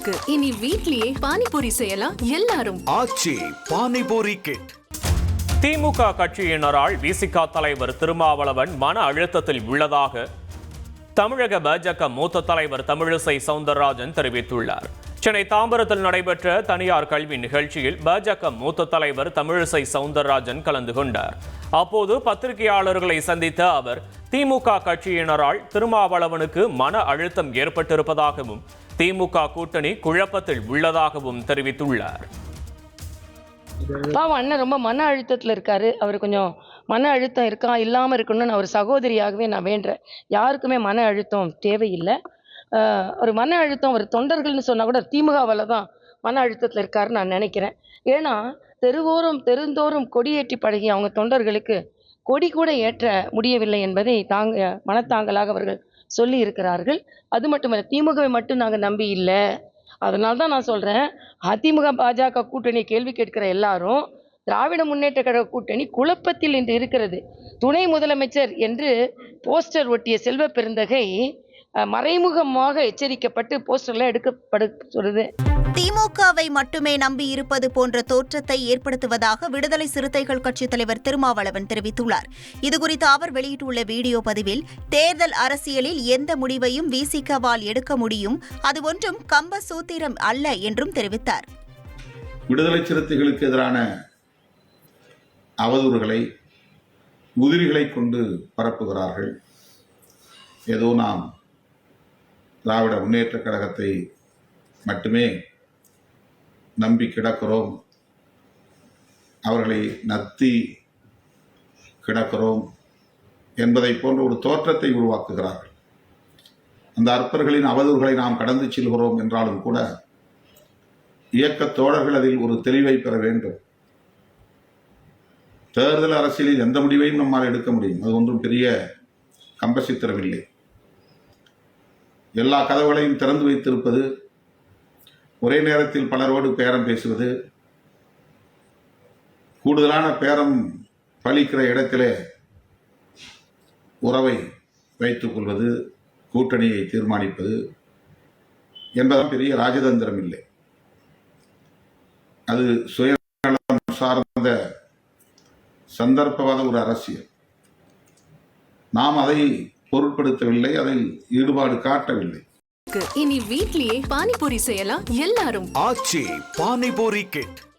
இருக்கு. இனி வீட்லயே பானிபூரி செய்யலாம் எல்லாரும். ஆச்சி பானிபூரி கிட் திமுக கட்சியினரால் விசிக தலைவர் திருமாவளவன் மன அழுத்தத்தில் உள்ளதாக தமிழக பாஜக மூத்த தலைவர் தமிழிசை சவுந்தரராஜன் தெரிவித்துள்ளார். சென்னை தாம்பரத்தில் நடைபெற்ற தனியார் கல்வி நிகழ்ச்சியில் பாஜக மூத்த தலைவர் தமிழிசை சவுந்தரராஜன் கலந்து கொண்டார். அப்போது பத்திரிகையாளர்களை சந்தித்த அவர் திமுக கட்சியினரால் திருமாவளவனுக்கு மன அழுத்தம் ஏற்பட்டிருப்பதாகவும் திமுக கூட்டணி குழப்பத்தில் உள்ளதாகவும் தெரிவித்துள்ளார். பாவம் அண்ணன் ரொம்ப மன அழுத்தத்தில் இருக்காரு. அவர் கொஞ்சம் மன அழுத்தம் இருக்கா இல்லாமல் இருக்கணும்னு நான் ஒரு சகோதரியாகவே நான் வேண்டுறேன். யாருக்குமே மன அழுத்தம் தேவையில்லை. ஒரு மன அழுத்தம் ஒரு தொண்டர்கள்னு சொன்னால் கூட திமுகவால் தான் மன அழுத்தத்தில் இருக்காருன்னு நான் நினைக்கிறேன். ஏன்னா தெருவோறும் தெருந்தோறும் கொடியேற்றி பழகி அவங்க தொண்டர்களுக்கு கொடி கூட ஏற்ற முடியவில்லை என்பதை தாங்க மனத்தாங்கலாக அவர்கள் சொல்லி இருக்கிறார்கள். அது மட்டுமல்ல திமுகவை மட்டும் நாங்கள் நம்பி இல்லை. அதனால தான் நான் சொல்கிறேன் அதிமுக பாஜக கூட்டணி கேள்வி கேட்கிற எல்லாரும் திராவிட முன்னேற்ற கழக கூட்டணி குழப்பத்தில் இன்று இருக்கிறது. துணை முதலமைச்சர் என்று போஸ்டர் ஒட்டிய செல்வ பெருந்தகை மறைமுகமாக எச்சரிக்கப்பட்டு போஸ்டர்லாம் எடுக்கப்படு சொல்லுது திமுகவை மட்டுமே நம்பி இருப்பது போன்ற தோற்றத்தை ஏற்படுத்துவதாக விடுதலை சிறுத்தைகள் கட்சித் தலைவர் திருமாவளவன் தெரிவித்துள்ளார். இதுகுறித்து அவர் வெளியிட்டுள்ள வீடியோ பதிவில் தேர்தல் அரசியலில் எந்த முடிவையும் விசிகவால் எடுக்க முடியும் அது ஒன்றும் கம்ப சூத்திரம் அல்ல என்றும் தெரிவித்தார். விடுதலை சிறுத்தைகளுக்கு எதிரான அவதூறுகளை உதிரிகளை கொண்டு பரப்புகிறார்கள். ஏதோ நாம் திராவிட முன்னேற்றக் கழகத்தை மட்டுமே நம்பி கிடக்கிறோம். அவர்களை நத்தி கிடக்கிறோம் என்பதை போன்ற ஒரு தோற்றத்தை உருவாக்குகிறார்கள். அந்த அற்பர்களின் அவதூறுகளை நாம் கடந்து செல்கிறோம் என்றாலும் கூட இயக்க தோழர்கள் அதில் ஒரு தெளிவை பெற வேண்டும். தேர்தல் அரசியலில் எந்த முடிவையும் நம்மால் எடுக்க முடியும். அது ஒன்றும் பெரிய கம்பசித்திரமில்லை. எல்லா கதவுகளையும் திறந்து வைத்திருப்பது ஒரே நேரத்தில் பலரோடு பேரம் பேசுவது கூடுதலான பேரம் பலிக்கிற இடத்திலே உறவை வைத்துக் கொள்வது கூட்டணியை தீர்மானிப்பது என்பதும் பெரிய ராஜதந்திரம் இல்லை. அது சுயநலம் சார்ந்த சந்தர்ப்பவாத ஒரு அரசியல். நாம் அதை பொருட்படுத்தவில்லை அதில் ஈடுபாடு காட்டவில்லை. இனி வீட்லயே பானிபூரி செய்யலாம் எல்லாரும். ஆச்சி பானிபூரி கிட்